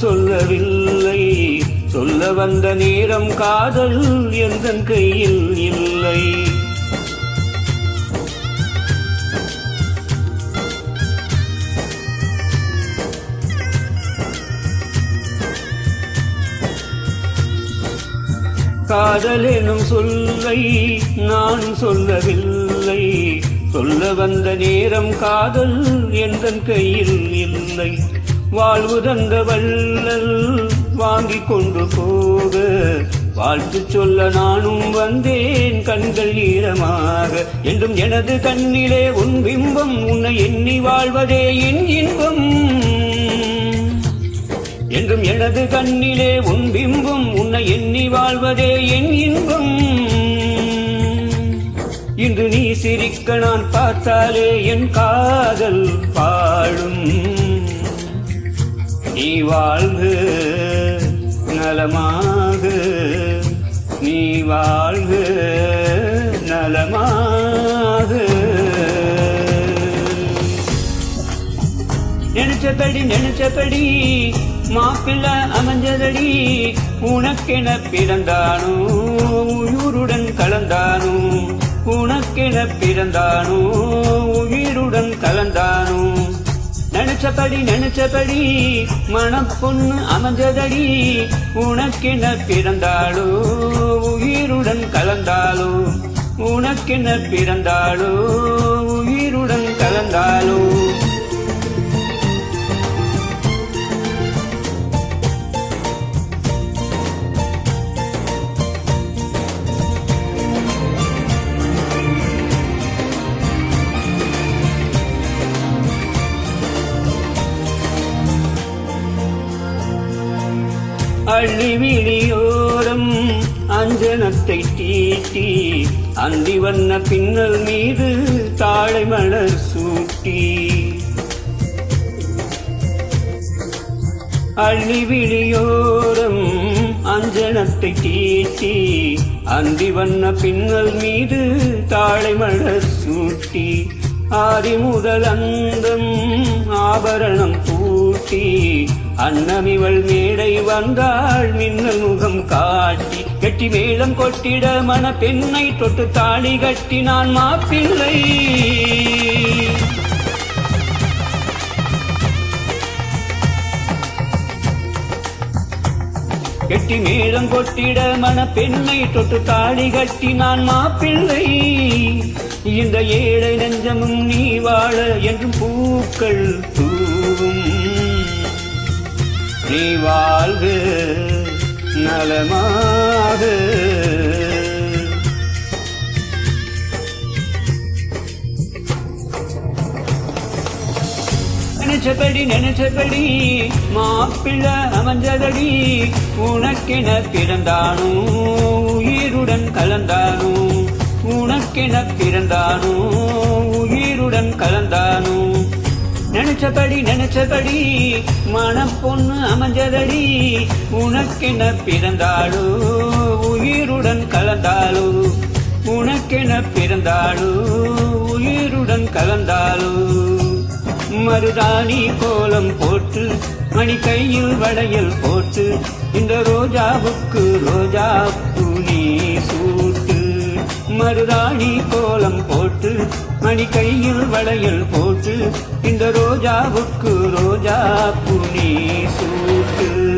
சொல்லவில்லை. சொல்ல வந்த நேரம் காதல் எந்த கையில் இல்லை. காதல் எனும் சொல்லை நான் சொல்லவில்லை. சொல்ல வந்த நேரம் காதல் எந்த கையில் இல்லை. வாழ்வு தந்த வள்ளல் வாங்கி கொண்டு போக. வாழ்த்து சொல்ல நானும் வந்தேன் கண்கள் ஈரமாக. என்றும் எனது கண்ணிலே உன் பிம்பம் உன்னை எண்ணி வாழ்வதே என் இன்பம். என்றும் எனது கண்ணிலே உன் பிம்பம் உன்னை எண்ணி வாழ்வதே என் இன்பம். இன்று நீ சிரிக்க நான் பார்த்தாலே என் காதல் நீ வாழ்க நலமாக. நீ வாழ்க நலமாக. நினைச்சபடி நினைச்சபடி மாப்பிள்ளை அமைஞ்சதடி உனக்கென பிறந்தானோ உயிருடன் கலந்தானோ உனக்கென பிறந்தானோ உயிருடன் கலந்தானோ நினைச்சபடி நினைச்சபடி மனப்பொண்ணு அமைஞ்சதடி. உனக்கென பிறந்தாளோ உயிருடன் கலந்தாளோ உனக்கென பிறந்தாளோ உயிருடன் கலந்தாளோ அள்ளி அஞ்சனத்தை தீட்டி அந்தி வண்ண பின்னல் மீது தாழை மலர் சூட்டி. அள்ளி அஞ்சனத்தை தீட்டி அந்தி வண்ண பின்னல் மீது தாழை மலர் சூட்டி. ஆதி முதல் அந்தம் ஆபரணம் அன்னமிவள் மேடை வந்தாள் மின்னல் முகம் காட்டி கெட்டி மேளம் கொட்டிட மன பெண்ணை தொட்டு தாலி கட்டினான் மாப்பிள்ளை. கெட்டி மேளம் கொட்டிட மன பெண்ணை தொட்டு தாடி கட்டினான் மாப்பிள்ளை. இந்த ஏழை நெஞ்சமும் நீ வாழ என்றும் பூக்கள் தூவும் நீ வாழ்வு நலமாக. நினைச்சபடி நினைச்சபடி மாப்பிள்ள அமைஞ்சதடி உனக்கென பிறந்தானோ உயிருடன் கலந்தானோ உனக்கென பிறந்தானோ உயிருடன் கலந்தானோ. நினைச்சபடி நினைச்சபடி மனம் பொண்ணு அமைஞ்சதடி. உனக்கென பிறந்தாளோ உயிருடன் கலந்தாளோ. உனக்கென பிறந்தாளோ உயிருடன் கலந்தாளோ. மருதாணி கோலம் போட்டு மணி கையில் வளையல் போட்டு இந்த ரோஜாவுக்கு ரோஜா நீ சூட்டு. மருதாணி கோலம் போட்டு மணி கையில் வளையல் போட்டு இந்த ரோஜாவுக்கு ரோஜா புனி சூட்டு.